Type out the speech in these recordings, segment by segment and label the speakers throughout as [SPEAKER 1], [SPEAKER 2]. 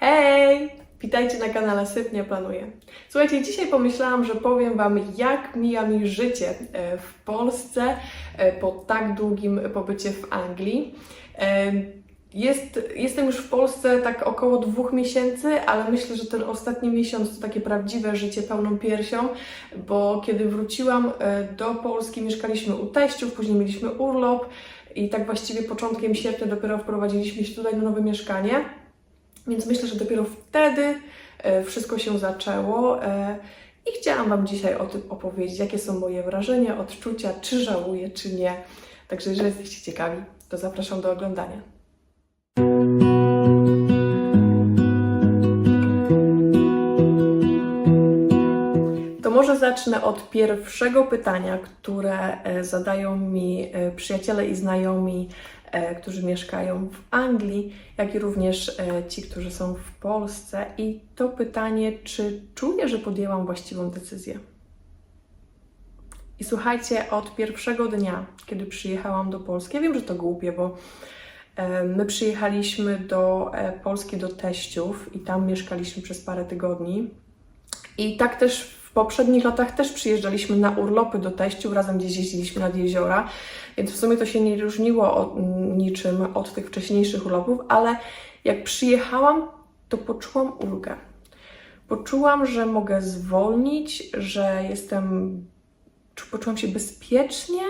[SPEAKER 1] Hej! Witajcie na kanale Sypnie Planuję. Słuchajcie, dzisiaj pomyślałam, że powiem Wam, jak mija mi życie e, w Polsce e, po tak długim pobycie w Anglii. E, Jest, jestem już w Polsce tak około dwóch miesięcy, ale myślę, że ten ostatni miesiąc to takie prawdziwe życie pełną piersią, bo kiedy wróciłam do Polski, mieszkaliśmy u teściów, później mieliśmy urlop i tak właściwie początkiem sierpnia dopiero wprowadziliśmy się tutaj na nowe mieszkanie. Więc myślę, że dopiero wtedy e, wszystko się zaczęło e, i chciałam Wam dzisiaj o tym opowiedzieć, jakie są moje wrażenia, odczucia, czy żałuję, czy nie. Także jeżeli jesteście ciekawi, to zapraszam do oglądania. To może zacznę od pierwszego pytania, które e, zadają mi przyjaciele i znajomi, którzy mieszkają w Anglii, jak i również e, ci, którzy są w Polsce. I to pytanie, czy czuję, że podjęłam właściwą decyzję? I słuchajcie, od pierwszego dnia, kiedy przyjechałam do Polski, ja wiem, że to głupie, bo e, my przyjechaliśmy do e, Polski do teściów i tam mieszkaliśmy przez parę tygodni. I tak też w poprzednich latach też przyjeżdżaliśmy na urlopy do teściów, razem gdzieś jeździliśmy nad jeziora, więc w sumie to się nie różniło od, niczym od tych wcześniejszych urlopów, ale jak przyjechałam, to poczułam ulgę. Poczułam, że mogę zwolnić, że jestem, poczułam się bezpiecznie,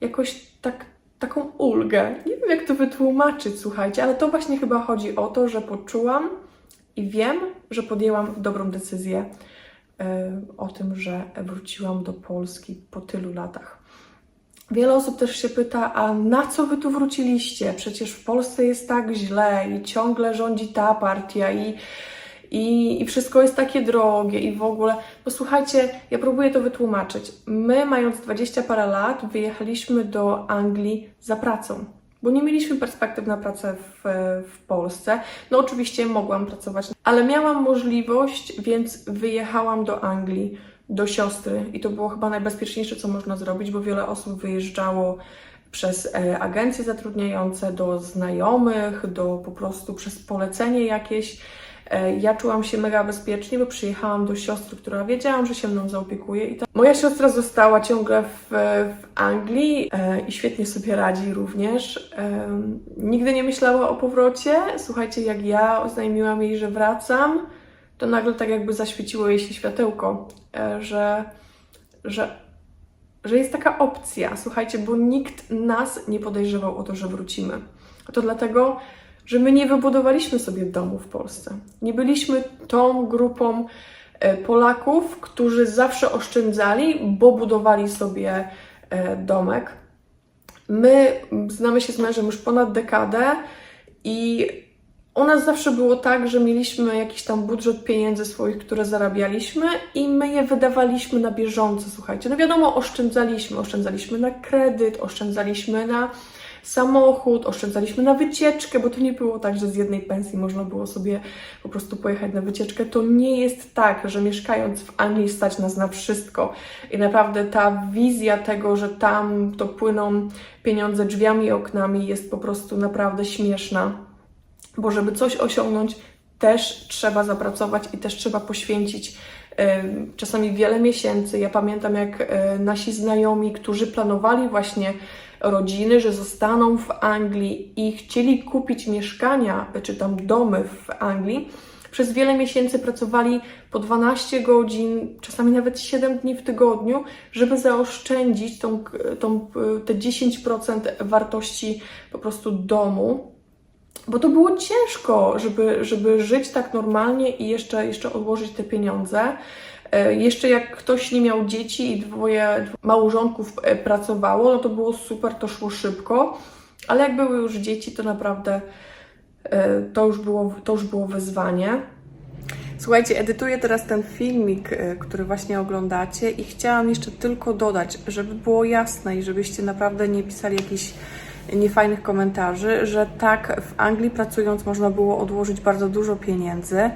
[SPEAKER 1] jakoś tak, taką ulgę. Nie wiem, jak to wytłumaczyć, słuchajcie, ale to właśnie chyba chodzi o to, że poczułam i wiem, że podjęłam dobrą decyzję o tym, że wróciłam do Polski po tylu latach. Wiele osób też się pyta, a na co wy tu wróciliście? Przecież w Polsce jest tak źle i ciągle rządzi ta partia i, i, i wszystko jest takie drogie i w ogóle. No słuchajcie, ja próbuję to wytłumaczyć. My, mając 20 parę lat, wyjechaliśmy do Anglii za pracą bo nie mieliśmy perspektyw na pracę w, w Polsce. No oczywiście mogłam pracować, ale miałam możliwość, więc wyjechałam do Anglii, do siostry i to było chyba najbezpieczniejsze, co można zrobić, bo wiele osób wyjeżdżało przez e, agencje zatrudniające, do znajomych, do po prostu przez polecenie jakieś. E, Ja czułam się mega bezpiecznie, bo przyjechałam do siostry, która wiedziałam, że się mną zaopiekuje. I ta... Moja siostra została ciągle w, w Anglii e, i świetnie sobie radzi również. E, nigdy nie myślała o powrocie. Słuchajcie, jak ja oznajmiłam jej, że wracam, to nagle tak jakby zaświeciło jej się światełko, że, że, że jest taka opcja. Słuchajcie, bo nikt nas nie podejrzewał o to, że wrócimy. To dlatego, że my nie wybudowaliśmy sobie domu w Polsce. Nie byliśmy tą grupą e, Polaków, którzy zawsze oszczędzali, bo budowali sobie e, domek. My znamy się z mężem już ponad dekadę i u nas zawsze było tak, że mieliśmy jakiś tam budżet pieniędzy swoich, które zarabialiśmy i my je wydawaliśmy na bieżąco, słuchajcie. No wiadomo, oszczędzaliśmy, oszczędzaliśmy na kredyt, oszczędzaliśmy na samochód, oszczędzaliśmy na wycieczkę, bo to nie było tak, że z jednej pensji można było sobie po prostu pojechać na wycieczkę. To nie jest tak, że mieszkając w Anglii stać nas na wszystko. I naprawdę ta wizja tego, że tam to płyną pieniądze drzwiami i oknami jest po prostu naprawdę śmieszna. Bo żeby coś osiągnąć, też trzeba zapracować i też trzeba poświęcić czasami wiele miesięcy. Ja pamiętam, jak e, nasi znajomi, którzy planowali właśnie rodziny, że zostaną w Anglii i chcieli kupić mieszkania czy tam domy w Anglii, przez wiele miesięcy pracowali po 12 godzin, czasami nawet 7 dni w tygodniu, żeby zaoszczędzić tą, tą, te 10% wartości po prostu domu. Bo to było ciężko, żeby, żeby żyć tak normalnie i jeszcze, jeszcze odłożyć te pieniądze. E, Jeszcze jak ktoś nie miał dzieci i dwoje małżonków e, pracowało, no to było super, to szło szybko, ale jak były już dzieci, to naprawdę e, to już było, to już było wyzwanie. Słuchajcie, edytuję teraz ten filmik, który właśnie oglądacie i chciałam jeszcze tylko dodać, żeby było jasne i żebyście naprawdę nie pisali jakichś niefajnych komentarzy, że tak w Anglii pracując można było odłożyć bardzo dużo pieniędzy,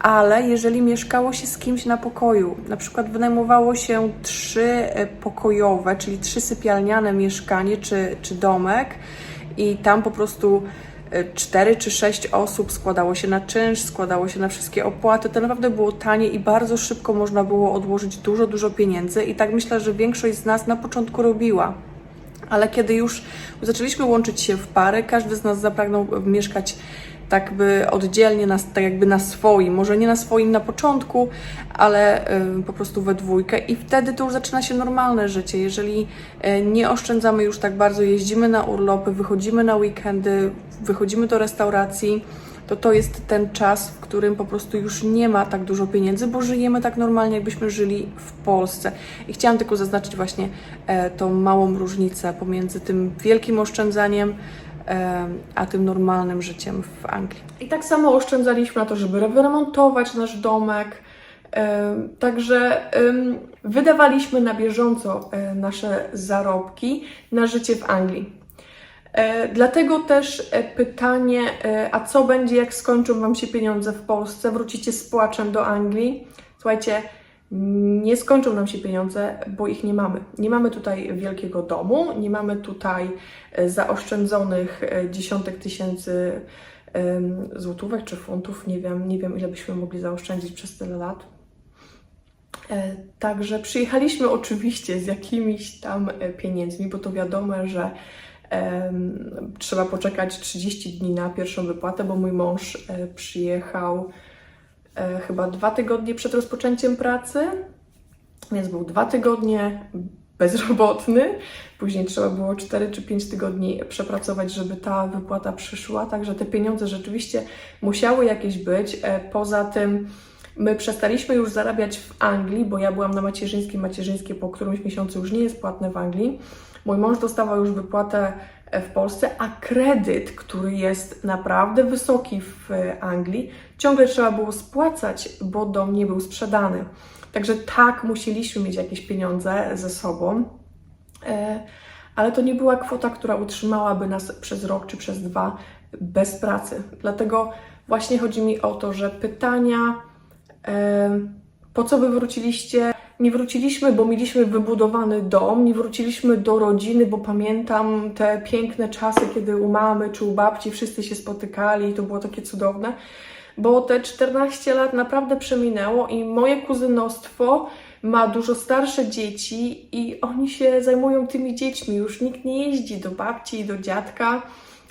[SPEAKER 1] ale jeżeli mieszkało się z kimś na pokoju, na przykład wynajmowało się trzy e, pokojowe, czyli trzy sypialniane mieszkanie czy, czy domek i tam po prostu 4 czy 6 osób, składało się na czynsz, składało się na wszystkie opłaty. To naprawdę było tanie i bardzo szybko można było odłożyć dużo, dużo pieniędzy i tak myślę, że większość z nas na początku robiła. Ale kiedy już zaczęliśmy łączyć się w pary, każdy z nas zapragnął mieszkać tak by oddzielnie, na, tak jakby na swoim, może nie na swoim na początku, ale y, po prostu we dwójkę i wtedy to już zaczyna się normalne życie. Jeżeli y, nie oszczędzamy już tak bardzo, jeździmy na urlopy, wychodzimy na weekendy, wychodzimy do restauracji, to to jest ten czas, w którym po prostu już nie ma tak dużo pieniędzy, bo żyjemy tak normalnie, jakbyśmy żyli w Polsce. I chciałam tylko zaznaczyć właśnie e, tą małą różnicę pomiędzy tym wielkim oszczędzaniem, a tym normalnym życiem w Anglii. I tak samo oszczędzaliśmy na to, żeby wyremontować nasz domek. Także wydawaliśmy na bieżąco e, nasze zarobki na życie w Anglii. E, Dlatego też e, pytanie, a co będzie, jak skończą Wam się pieniądze w Polsce? Wrócicie z płaczem do Anglii? Słuchajcie, nie skończą nam się pieniądze, bo ich nie mamy. Nie mamy tutaj wielkiego domu, nie mamy tutaj e, zaoszczędzonych e, dziesiątek tysięcy złotówek czy funtów. Nie wiem, nie wiem ile byśmy mogli zaoszczędzić przez tyle lat. E, Także przyjechaliśmy oczywiście z jakimiś tam pieniędzmi, bo to wiadomo, że trzeba poczekać 30 dni na pierwszą wypłatę, bo mój mąż przyjechał e, chyba dwa tygodnie przed rozpoczęciem pracy, więc był dwa tygodnie bezrobotny. Później trzeba było 4 czy 5 tygodni przepracować, żeby ta wypłata przyszła. Także te pieniądze rzeczywiście musiały jakieś być. E, Poza tym my przestaliśmy już zarabiać w Anglii, bo ja byłam na macierzyńskim. Macierzyńskie po którymś miesiącu już nie jest płatne w Anglii. Mój mąż dostawał już wypłatę w Polsce, a kredyt, który jest naprawdę wysoki w Anglii, ciągle trzeba było spłacać, bo dom nie był sprzedany. Także tak, musieliśmy mieć jakieś pieniądze ze sobą, e, ale to nie była kwota, która utrzymałaby nas przez rok czy przez dwa bez pracy. Dlatego właśnie chodzi mi o to, że pytania, e, po co wy wróciliście? Nie wróciliśmy, bo mieliśmy wybudowany dom, nie wróciliśmy do rodziny, bo pamiętam te piękne czasy, kiedy u mamy czy u babci wszyscy się spotykali i to było takie cudowne bo te 14 lat naprawdę przeminęło i moje kuzynostwo ma dużo starsze dzieci i oni się zajmują tymi dziećmi. Już nikt nie jeździ do babci i do dziadka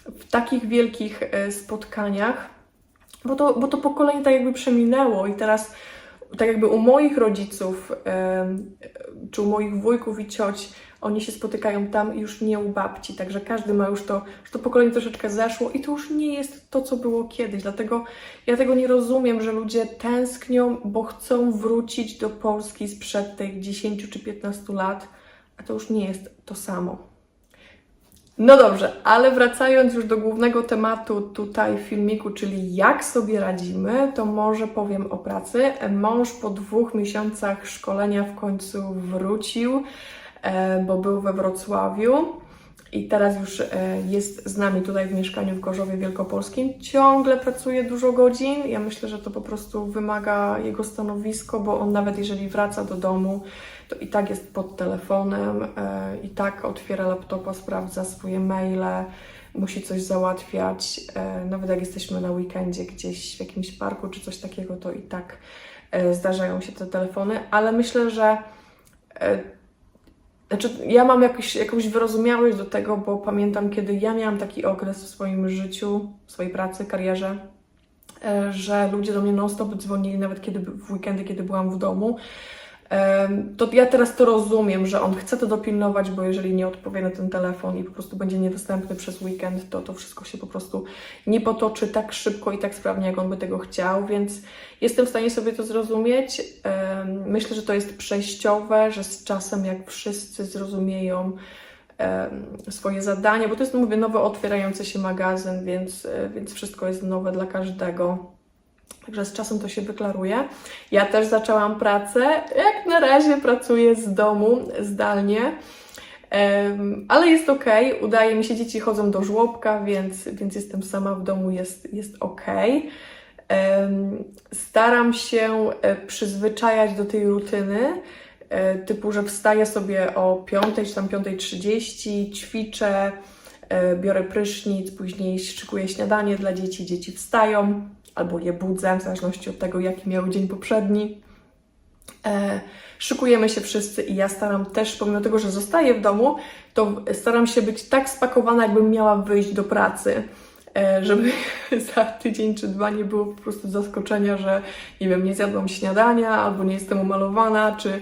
[SPEAKER 1] w takich wielkich e, spotkaniach, bo to, bo to pokolenie tak jakby przeminęło i teraz tak jakby u moich rodziców, czy u moich wujków i cioć, oni się spotykają tam już nie u babci, także każdy ma już to, już to pokolenie troszeczkę zeszło i to już nie jest to, co było kiedyś. Dlatego ja tego nie rozumiem, że ludzie tęsknią, bo chcą wrócić do Polski sprzed tych 10 czy 15 lat, a to już nie jest to samo. No dobrze, ale wracając już do głównego tematu tutaj w filmiku, czyli jak sobie radzimy, to może powiem o pracy. Mąż po dwóch miesiącach szkolenia w końcu wrócił, e, bo był we Wrocławiu i teraz już e, jest z nami tutaj w mieszkaniu w Gorzowie Wielkopolskim. Ciągle pracuje dużo godzin. Ja myślę, że to po prostu wymaga jego stanowisko, bo on nawet jeżeli wraca do domu, to i tak jest pod telefonem, e, i tak otwiera laptopa, sprawdza swoje maile, musi coś załatwiać. E, Nawet jak jesteśmy na weekendzie gdzieś w jakimś parku czy coś takiego, to i tak zdarzają się te telefony, ale myślę, że znaczy, ja mam jakiś, jakąś wyrozumiałość do tego, bo pamiętam, kiedy ja miałam taki okres w swoim życiu, w swojej pracy, karierze, e, że ludzie do mnie non-stop dzwonili, nawet kiedy w weekendy, kiedy byłam w domu. To ja teraz to rozumiem, że on chce to dopilnować, bo jeżeli nie odpowie na ten telefon i po prostu będzie niedostępny przez weekend, to to wszystko się po prostu nie potoczy tak szybko i tak sprawnie, jak on by tego chciał, więc jestem w stanie sobie to zrozumieć. Myślę, że to jest przejściowe, że z czasem, jak wszyscy zrozumieją swoje zadanie, bo to jest, mówię, nowy otwierający się magazyn, więc, e, więc wszystko jest nowe dla każdego. Także z czasem to się wyklaruje. Ja też zaczęłam pracę. Jak na razie pracuję z domu, zdalnie. Ale jest ok, udaje mi się, dzieci chodzą do żłobka, więc, więc jestem sama w domu, jest, jest ok. Staram się e, przyzwyczajać do tej rutyny, e, typu, że wstaję sobie o 5 czy tam 5.30, ćwiczę, e, biorę prysznic, później szykuję śniadanie dla dzieci, dzieci wstają albo je budzę, w zależności od tego, jaki miał dzień poprzedni. E, szykujemy się wszyscy i ja staram też, pomimo tego, że zostaję w domu, to staram się być tak spakowana, jakbym miała wyjść do pracy, e, żeby za tydzień czy dwa nie było po prostu zaskoczenia, że nie wiem, nie zjadłam śniadania albo nie jestem umalowana, czy,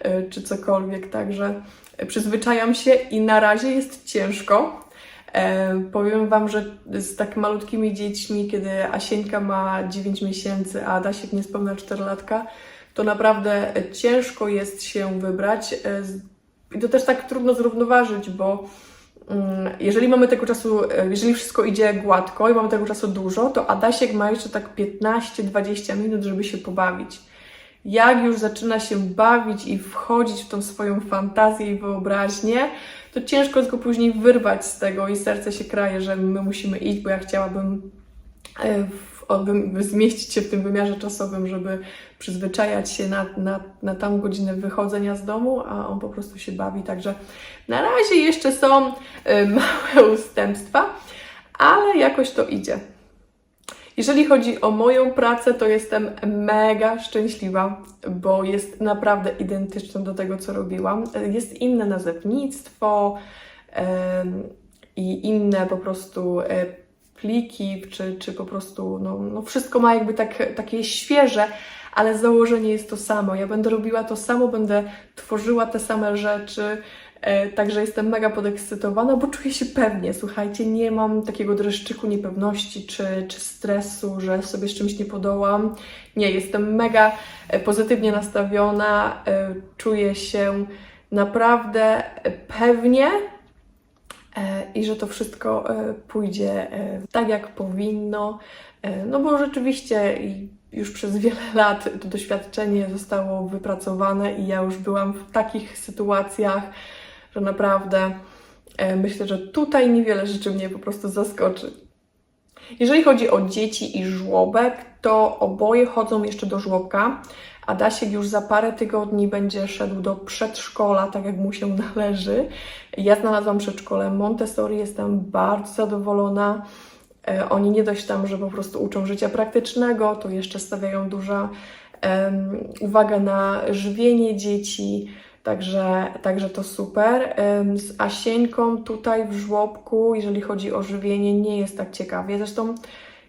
[SPEAKER 1] e, czy cokolwiek. Także przyzwyczajam się i na razie jest ciężko. E, powiem Wam, że z tak malutkimi dziećmi, kiedy Asieńka ma 9 miesięcy, a Adasiek niespełna 4 latka, to naprawdę ciężko jest się wybrać. E, I to też tak trudno zrównoważyć, bo mm, jeżeli mamy tego czasu, e, jeżeli wszystko idzie gładko i mamy tego czasu dużo, to Adasiek ma jeszcze tak 15-20 minut, żeby się pobawić. Jak już zaczyna się bawić i wchodzić w tą swoją fantazję i wyobraźnię, to ciężko jest go później wyrwać z tego i serce się kraje, że my musimy iść, bo ja chciałabym e, zmieścić się w tym wymiarze czasowym, żeby przyzwyczajać się na, na, na tam godzinę wychodzenia z domu, a on po prostu się bawi. Także na razie jeszcze są e, małe ustępstwa, ale jakoś to idzie. Jeżeli chodzi o moją pracę, to jestem mega szczęśliwa, bo jest naprawdę identyczna do tego, co robiłam. Jest inne nazewnictwo i inne po prostu e, pliki, czy, czy po prostu, no, no wszystko ma jakby tak, takie świeże, ale założenie jest to samo. Ja będę robiła to samo, będę tworzyła te same rzeczy, Także jestem mega podekscytowana, bo czuję się pewnie. Słuchajcie, nie mam takiego dreszczyku niepewności czy, czy stresu, że sobie z czymś nie podołam. Nie, jestem mega e, pozytywnie nastawiona, e, czuję się naprawdę e, pewnie e, i że to wszystko e, pójdzie e, tak, jak powinno. E, No bo rzeczywiście już przez wiele lat to doświadczenie zostało wypracowane i ja już byłam w takich sytuacjach, że naprawdę e, myślę, że tutaj niewiele rzeczy mnie po prostu zaskoczy. Jeżeli chodzi o dzieci i żłobek, to oboje chodzą jeszcze do żłobka. Adasiek już za parę tygodni będzie szedł do przedszkola, tak jak mu się należy. Ja znalazłam przedszkole Montessori, jestem bardzo zadowolona. E, Oni nie dość tam, że po prostu uczą życia praktycznego, to jeszcze stawiają duża uwaga na żywienie dzieci, także, także to super. Z Asieńką tutaj w żłobku, jeżeli chodzi o żywienie, nie jest tak ciekawie. Zresztą,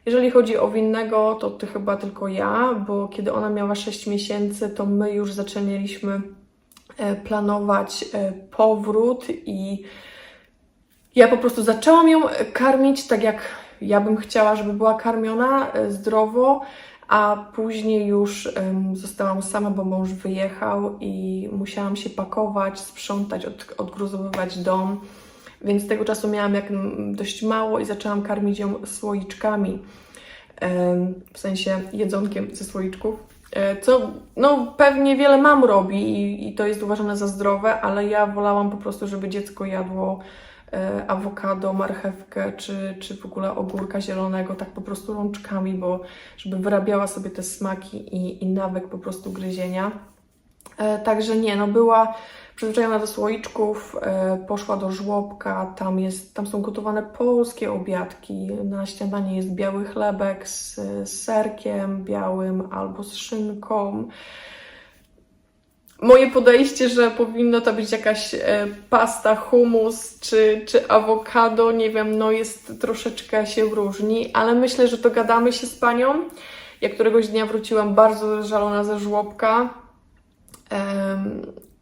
[SPEAKER 1] jeżeli chodzi o winnego, to ty chyba tylko ja, bo kiedy ona miała 6 miesięcy, to my już zaczęliśmy e, planować e, powrót i ja po prostu zaczęłam ją karmić tak, jak ja bym chciała, żeby była karmiona e, zdrowo, a później już em, zostałam sama, bo mąż wyjechał i musiałam się pakować, sprzątać, od, odgruzowywać dom. Więc tego czasu miałam jak dość mało i zaczęłam karmić ją słoiczkami, em, w sensie jedzonkiem ze słoiczków. E, Co no, pewnie wiele mam robi i, i to jest uważane za zdrowe, ale ja wolałam po prostu, żeby dziecko jadło awokado, marchewkę czy, czy w ogóle ogórka zielonego, tak po prostu rączkami, bo żeby wyrabiała sobie te smaki i, i nawyk po prostu gryzienia. E, Także nie, no była przyzwyczajona do słoiczków, e, poszła do żłobka, tam, jest, tam są gotowane polskie obiadki. Na śniadanie jest biały chlebek z, z serkiem białym albo z szynką. Moje podejście, że powinno to być jakaś e, pasta, hummus czy, czy awokado, nie wiem, no jest troszeczkę się różni, ale myślę, że dogadamy się z panią. Ja któregoś dnia wróciłam bardzo żalona ze żłobka.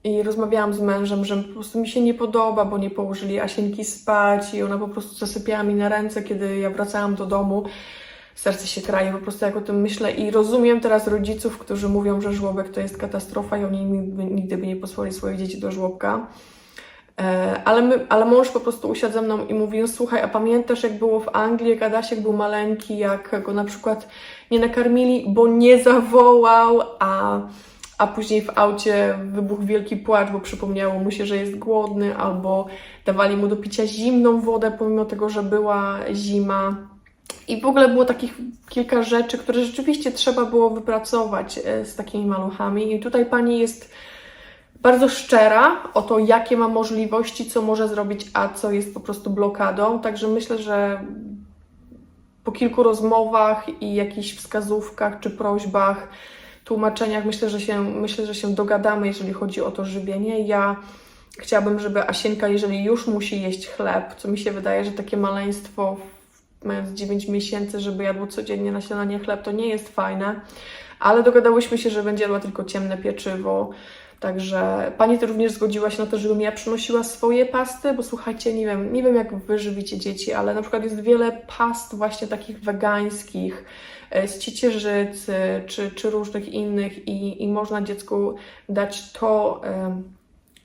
[SPEAKER 1] I rozmawiałam z mężem, że po prostu mi się nie podoba, bo nie położyli Asienki spać i ona po prostu zasypiała mi na ręce, kiedy ja wracałam do domu. Serce się kraje po prostu jak o tym myślę i rozumiem teraz rodziców, którzy mówią, że żłobek to jest katastrofa i oni nigdy, by nie posłali swoich dzieci do żłobka. E, Ale, my, ale mąż po prostu usiadł ze mną i mówił, słuchaj, a pamiętasz jak było w Anglii, jak Adasiek był maleńki, jak go na przykład nie nakarmili, bo nie zawołał, a, a później w aucie wybuchł wielki płacz, bo przypomniało mu się, że jest głodny, albo dawali mu do picia zimną wodę, pomimo tego, że była zima. I w ogóle było takich kilka rzeczy, które rzeczywiście trzeba było wypracować e, z takimi maluchami. I tutaj pani jest bardzo szczera o to, jakie ma możliwości, co może zrobić, a co jest po prostu blokadą. Także myślę, że po kilku rozmowach i jakichś wskazówkach czy prośbach, tłumaczeniach, myślę, że się, myślę, że się dogadamy, jeżeli chodzi o to żywienie. Ja chciałabym, żeby Asienka, jeżeli już musi jeść chleb, co mi się wydaje, że takie maleństwo, mając 9 miesięcy, żeby jadło codziennie na śniadanie chleb, to nie jest fajne, ale dogadałyśmy się, że będzie jadła tylko ciemne pieczywo. Także pani też również zgodziła się na to, żebym ja przynosiła swoje pasty, bo słuchajcie, nie wiem, nie wiem jak wy żywicie dzieci, ale na przykład jest wiele past właśnie takich wegańskich, e, z ciecierzycy czy, czy różnych innych i, i można dziecku dać to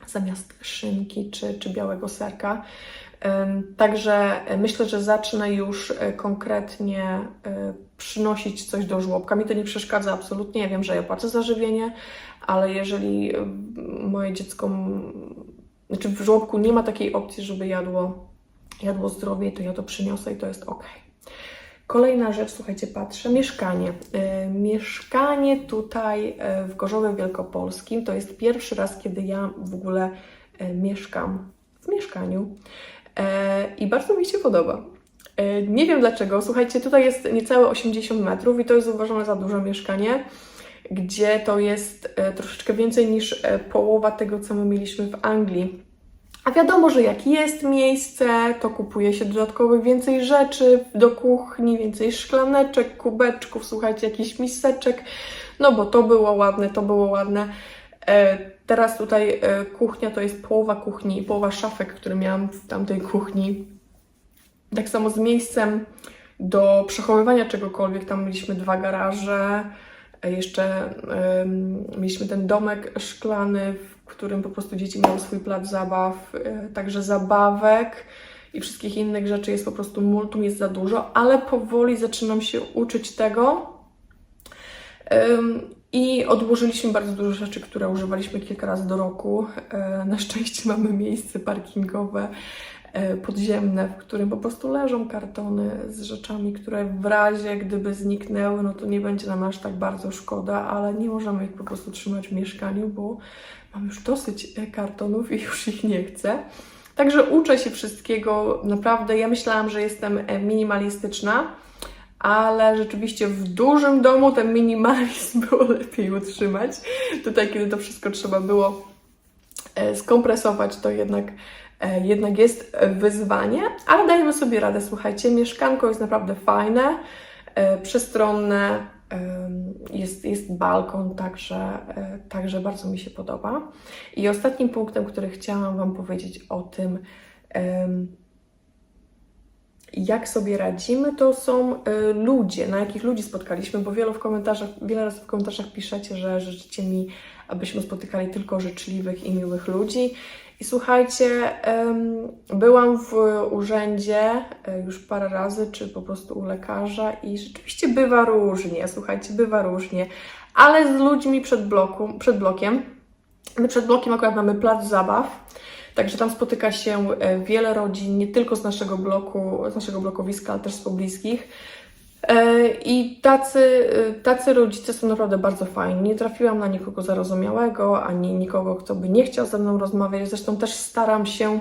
[SPEAKER 1] zamiast szynki czy, czy białego serka. Także myślę, że zacznę już e, konkretnie e, przynosić coś do żłobka. Mi to nie przeszkadza absolutnie. Ja wiem, że ja płacę za żywienie, ale jeżeli e, moje dziecko, znaczy w żłobku nie ma takiej opcji, żeby jadło, jadło zdrowie, to ja to przyniosę i to jest ok. Kolejna rzecz, słuchajcie, patrzę, mieszkanie. E, mieszkanie tutaj e, w Gorzowie Wielkopolskim to jest pierwszy raz, kiedy ja w ogóle e, mieszkam w mieszkaniu e, i bardzo mi się podoba. E, nie wiem dlaczego, słuchajcie, tutaj jest niecałe 80 metrów i to jest uważane za duże mieszkanie, gdzie to jest e, troszeczkę więcej niż e, połowa tego, co my mieliśmy w Anglii. A wiadomo, że jak jest miejsce, to kupuje się dodatkowych więcej rzeczy do kuchni, więcej szklaneczek, kubeczków, słuchajcie, jakichś miseczek, no bo to było ładne, to było ładne. Teraz tutaj e, kuchnia to jest połowa kuchni, połowa szafek, które miałam w tamtej kuchni. Tak samo z miejscem do przechowywania czegokolwiek, tam mieliśmy dwa garaże, e, jeszcze mieliśmy ten domek szklany, w którym po prostu dzieci miały swój plac zabaw, e, także zabawek i wszystkich innych rzeczy jest po prostu multum, jest za dużo, ale powoli zaczynam się uczyć tego. I odłożyliśmy bardzo dużo rzeczy, które używaliśmy kilka razy do roku. E, Na szczęście mamy miejsce parkingowe e, podziemne, w którym po prostu leżą kartony z rzeczami, które w razie gdyby zniknęły, no to nie będzie nam aż tak bardzo szkoda, ale nie możemy ich po prostu trzymać w mieszkaniu, bo mam już dosyć e, kartonów i już ich nie chcę. Także uczę się wszystkiego, naprawdę. Ja myślałam, że jestem minimalistyczna, ale rzeczywiście w dużym domu ten minimalizm było lepiej utrzymać. Tutaj, kiedy to wszystko trzeba było e, skompresować, to jednak, e, jednak jest wyzwanie, ale dajemy sobie radę. Słuchajcie, mieszkanko jest naprawdę fajne, e, przestronne, jest, jest balkon, także, także bardzo mi się podoba. I ostatnim punktem, który chciałam Wam powiedzieć o tym, jak sobie radzimy, to są y, ludzie, na jakich ludzi spotkaliśmy, bo wielu w komentarzach, wiele razy w komentarzach piszecie, że życzycie mi, abyśmy spotykali tylko życzliwych i miłych ludzi. I słuchajcie, byłam w urzędzie y, już parę razy, czy po prostu u lekarza i rzeczywiście bywa różnie, słuchajcie, bywa różnie, ale z ludźmi przed, bloku, przed blokiem, my przed blokiem akurat mamy plac zabaw, Także tam spotyka się e, wiele rodzin, nie tylko z naszego bloku, z naszego blokowiska, ale też z pobliskich. E, I tacy, e, tacy rodzice są naprawdę bardzo fajni. Nie trafiłam na nikogo zarozumiałego, ani nikogo, kto by nie chciał ze mną rozmawiać. Zresztą też staram się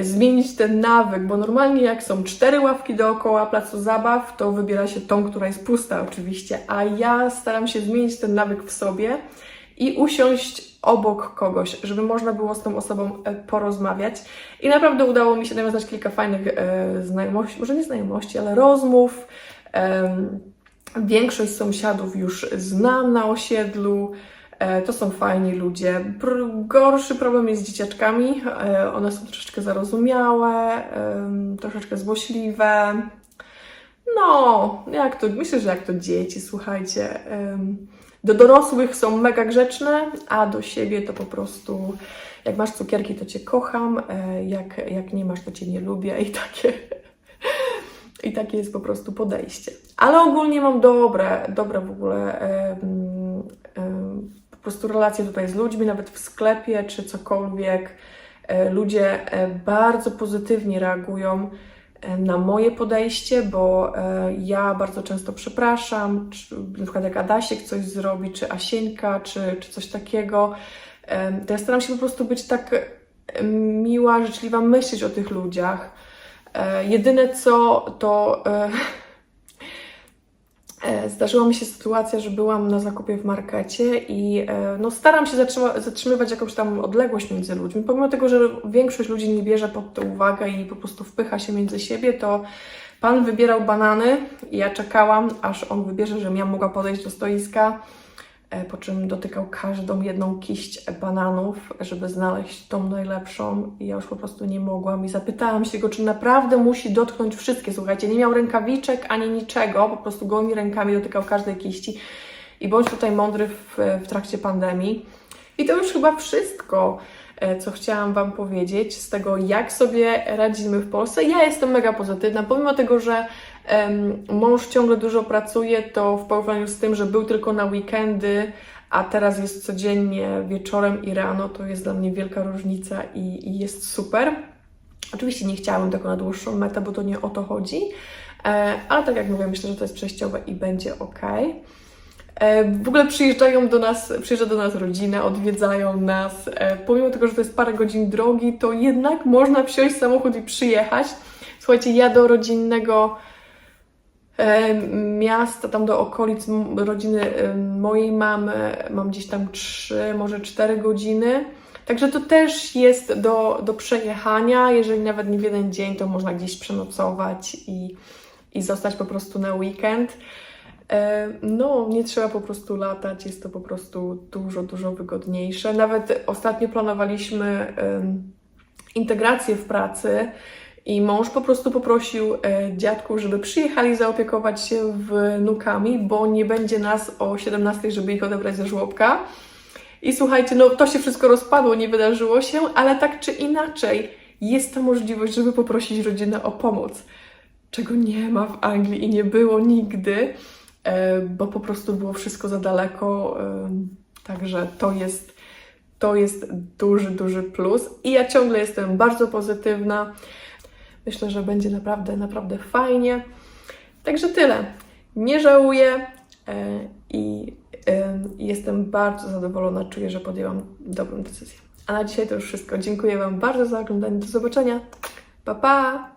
[SPEAKER 1] zmienić ten nawyk, bo normalnie jak są cztery ławki dookoła placu zabaw, to wybiera się tą, która jest pusta oczywiście, a ja staram się zmienić ten nawyk w sobie i usiąść obok kogoś, żeby można było z tą osobą e, porozmawiać. I naprawdę udało mi się nawiązać kilka fajnych e, znajomości, może nie znajomości, ale rozmów. Większość sąsiadów już znam na osiedlu. E, To są fajni ludzie. Gorszy problem jest z dzieciaczkami. One są troszeczkę zarozumiałe, troszeczkę złośliwe. No, jak to, myślę, że jak to dzieci, słuchajcie. Do dorosłych są mega grzeczne, a do siebie to po prostu, jak masz cukierki, to cię kocham, e, jak, jak nie masz, to cię nie lubię i takie. I takie jest po prostu podejście. Ale ogólnie mam dobre, dobre w ogóle po prostu relacje tutaj z ludźmi, nawet w sklepie czy cokolwiek. E, Ludzie e, bardzo pozytywnie reagują na moje podejście, bo e, ja bardzo często przepraszam, czy, na przykład jak Adasiek coś zrobi, czy Asieńka, czy, czy coś takiego, to ja staram się po prostu być tak miła, życzliwa, myśleć o tych ludziach. E, jedyne co to e, zdarzyła mi się sytuacja, że byłam na zakupie w markecie i e, no, staram się zatrzymywać jakąś tam odległość między ludźmi. Pomimo tego, że większość ludzi nie bierze pod to uwagę i po prostu wpycha się między siebie, to pan wybierał banany i ja czekałam, aż on wybierze, żebym ja mogła podejść do stoiska, e, po czym dotykał każdą jedną kiść bananów, żeby znaleźć tą najlepszą i ja już po prostu nie mogłam i zapytałam się go, czy naprawdę musi dotknąć wszystkie. Słuchajcie, nie miał rękawiczek ani niczego, po prostu gołymi rękami dotykał każdej kiści i bądź tutaj mądry w, w trakcie pandemii. I to już chyba wszystko, e, co chciałam Wam powiedzieć z tego, jak sobie radzimy w Polsce. Ja jestem mega pozytywna, pomimo tego, że mąż ciągle dużo pracuje, to w porównaniu z tym, że był tylko na weekendy, a teraz jest codziennie wieczorem i rano, to jest dla mnie wielka różnica i, i jest super. Oczywiście nie chciałabym tego na dłuższą metę, bo to nie o to chodzi, e, ale tak jak mówię, myślę, że to jest przejściowe i będzie ok. E, W ogóle przyjeżdżają do nas, przyjeżdża do nas rodzina, odwiedzają nas. E, Pomimo tego, że to jest parę godzin drogi, to jednak można wsiąść w samochód i przyjechać. Słuchajcie, ja do rodzinnego miasta, tam do okolic rodziny e, mojej mamy, mam gdzieś tam 3, może 4 godziny. Także to też jest do, do przejechania. Jeżeli nawet nie w jeden dzień, to można gdzieś przenocować i, i zostać po prostu na weekend. E, No, nie trzeba po prostu latać, jest to po prostu dużo, dużo wygodniejsze. Nawet ostatnio planowaliśmy integrację w pracy i mąż po prostu poprosił e, dziadków, żeby przyjechali zaopiekować się wnukami, bo nie będzie nas o 17, żeby ich odebrać ze żłobka. I słuchajcie, no to się wszystko rozpadło, nie wydarzyło się, ale tak czy inaczej jest ta możliwość, żeby poprosić rodzinę o pomoc, czego nie ma w Anglii i nie było nigdy e, bo po prostu było wszystko za daleko. em, Także to jest, to jest duży, duży plus. I ja ciągle jestem bardzo pozytywna. Myślę, że będzie naprawdę, naprawdę fajnie. Także tyle. Nie żałuję e, i em, jestem bardzo zadowolona. Czuję, że podjęłam dobrą decyzję. A na dzisiaj to już wszystko. Dziękuję Wam bardzo za oglądanie. Do zobaczenia. Pa, pa!